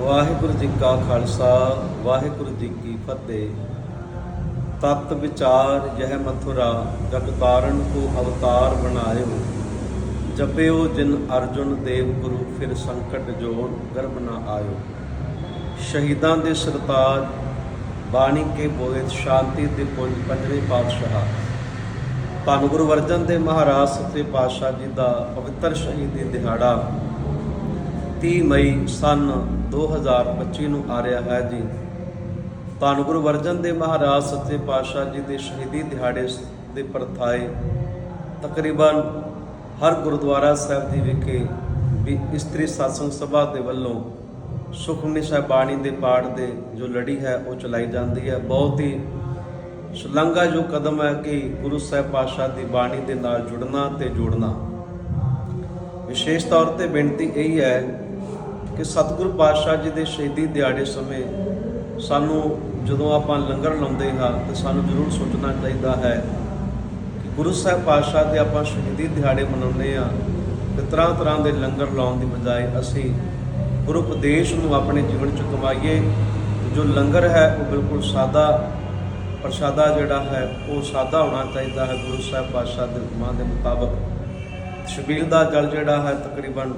ਵਾਹਿਗੁਰੂ ਜੀ ਕਾ ਖਾਲਸਾ, ਵਾਹਿਗੁਰੂ ਜੀ ਕੀ ਫਤਿਹ। ਤਤ ਵਿਚਾਰ ਯਹ ਮਥੁਰਾ, ਜਗ ਤਾਰਨ ਕੋ ਅਵਤਾਰ ਬਣਾਇਓ। ਜਪਿਓ ਜਿਨ ਅਰਜੁਨ ਦੇਵ ਗੁਰੂ, ਫਿਰ ਸੰਕਟ ਜੋੜ ਗਰਭ ਨਾ ਆਇਓ। ਸ਼ਹੀਦਾਂ ਦੇ ਸਰਤਾਜ, ਬਾਣੀ ਕੇ ਬੋਏ ਸ਼ਾਂਤੀ ਦੇ ਪੁੰਜ ਪੰਜਵੇਂ ਪਾਤਸ਼ਾਹ। ਧੰਨ ਗੁਰੂ ਅਰਜਨ ਦੇਵ ਮਹਾਰਾਜ, ਸੱਚੇ ਪਾਤਸ਼ਾਹ ਜੀ ਦਾ ਪਵਿੱਤਰ ਸ਼ਹੀਦੀ ਦਿਹਾੜਾ। 30 ਮਈ ਸਨ 2025 ਨੂੰ ਆ ਰਿਹਾ ਹੈ ਜੀ। ਧੰਨ ਗੁਰੂ ਅਰਜਨ ਦੇਵ ਮਹਾਰਾਜ, ਸੱਚੇ ਪਾਤਸ਼ਾਹ ਜੀ ਦੇ ਸ਼ਹੀਦੀ ਦਿਹਾੜੇ ਦੇ ਪਰਥਾਏ ਤਕਰੀਬਨ ਹਰ ਗੁਰਦੁਆਰਾ ਸਾਹਿਬ ਦੀ ਵਿਖੇ ਵੀ ਇਸਤਰੀ satsang ਸਭਾ ਦੇ ਵੱਲੋਂ ਸੁਖਮਨੀ ਸਾਹਿਬ ਬਾਣੀ ਦੇ ਪਾਠ ਦੇ ਜੋ ਲੜੀ ਹੈ, ਉਹ ਚਲਾਈ ਜਾਂਦੀ ਹੈ। ਬਹੁਤ ਹੀ ਸ਼ਲਾਘਾ ਜੋ ਕਦਮ ਹੈ ਕਿ ਗੁਰੂ ਸਾਹਿਬ ਪਾਤਸ਼ਾਹ ਦੀ ਬਾਣੀ ਦੇ ਨਾਲ ਜੁੜਨਾ ਤੇ ਜੋੜਨਾ। ਵਿਸ਼ੇਸ਼ ਤੌਰ ਤੇ ਬੇਨਤੀ ਇਹ ਹੈ ਕਿ ਸਤਿਗੁਰੂ ਪਾਤਸ਼ਾਹ ਜੀ ਦੇ ਸ਼ਹੀਦੀ ਦਿਹਾੜੇ ਸਮੇਂ ਸਾਨੂੰ ਜਦੋਂ ਆਪਾਂ ਲੰਗਰ ਲਾਉਂਦੇ ਹਾਂ ਤਾਂ ਸਾਨੂੰ ਜ਼ਰੂਰ ਸੋਚਣਾ ਚਾਹੀਦਾ ਹੈ ਕਿ ਗੁਰੂ ਸਾਹਿਬ ਪਾਤਸ਼ਾਹ ਦੇ ਆਪਾਂ ਸ਼ਹੀਦੀ ਦਿਹਾੜੇ ਮਨਾਉਂਦੇ ਆ ਤੇ ਤਰ੍ਹਾਂ ਤਰ੍ਹਾਂ ਦੇ ਲੰਗਰ ਲਾਉਣ ਦੀ ਬਜਾਏ ਅਸੀਂ ਗੁਰੂ ਉਪਦੇਸ਼ ਨੂੰ ਆਪਣੇ ਜੀਵਨ ਚ ਕਮਾਈਏ ਜੋ ਲੰਗਰ ਹੈ ਉਹ ਬਿਲਕੁਲ ਸਾਦਾ, ਪ੍ਰਸ਼ਾਦਾ ਜਿਹੜਾ ਹੈ, ਉਹ ਸਾਦਾ ਹੋਣਾ ਚਾਹੀਦਾ ਹੈ ਗੁਰੂ ਸਾਹਿਬ ਪਾਤਸ਼ਾਹ ਦੇ ਹੁਕਮਾਂ ਦੇ ਮੁਤਾਬਕ। ਸ਼ਬੀਲ ਦਾ ਜਲ ਜਿਹੜਾ ਹੈ ਤਕਰੀਬਨ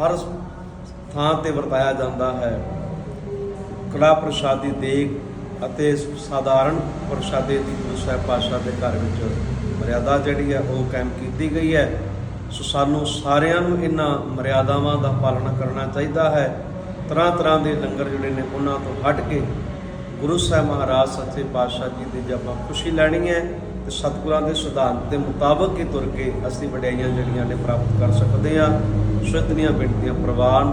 ਹਰ ਥਾਂ ਤੇ ਵਰਤਾਇਆ ਜਾਂਦਾ ਹੈ। ਕੜਾ ਪ੍ਰਸ਼ਾਦੀ ਦੇਗ ਅਤੇ ਸਾਧਾਰਨ ਪ੍ਰਸ਼ਾਦੇ ਦੀ ਗੁਰੂ ਸਾਹਿਬ ਪਾਤਸ਼ਾਹ ਦੇ ਘਰ ਵਿੱਚ ਮਰਿਆਦਾ ਜਿਹੜੀ ਹੈ ਉਹ ਕਾਇਮ ਕੀਤੀ ਗਈ ਹੈ। ਸੋ ਸਾਨੂੰ ਸਾਰਿਆਂ ਨੂੰ ਇਹਨਾਂ ਮਰਿਆਦਾਵਾਂ ਦਾ ਪਾਲਣਾ ਕਰਨਾ ਚਾਹੀਦਾ ਹੈ। ਤਰ੍ਹਾਂ ਤਰ੍ਹਾਂ ਦੇ ਲੰਗਰ ਜਿਹੜੇ ਨੇ ਉਹਨਾਂ ਤੋਂ ਹਟ ਕੇ ਗੁਰੂ ਸਾਹਿਬ ਮਹਾਰਾਜ ਸੱਚੇ ਪਾਤਸ਼ਾਹ ਜੀ ਦੀ ਜੇ ਆਪਾਂ ਖੁਸ਼ੀ ਲੈਣੀ ਹੈ ਤੇ ਸਤਿਗੁਰਾਂ ਦੇ ਸਿਧਾਂਤ ਦੇ ਮੁਤਾਬਕ ਹੀ ਤੁਰ ਕੇ ਅਸੀਂ ਵਡਿਆਈਆਂ ਜਿਹੜੀਆਂ ਨੇ ਪ੍ਰਾਪਤ ਕਰ ਸਕਦੇ ਹਾਂ। ਸ਼ੁੱਧਨੀਆਂ ਬੇਨਤੀਆਂ ਪ੍ਰਵਾਨ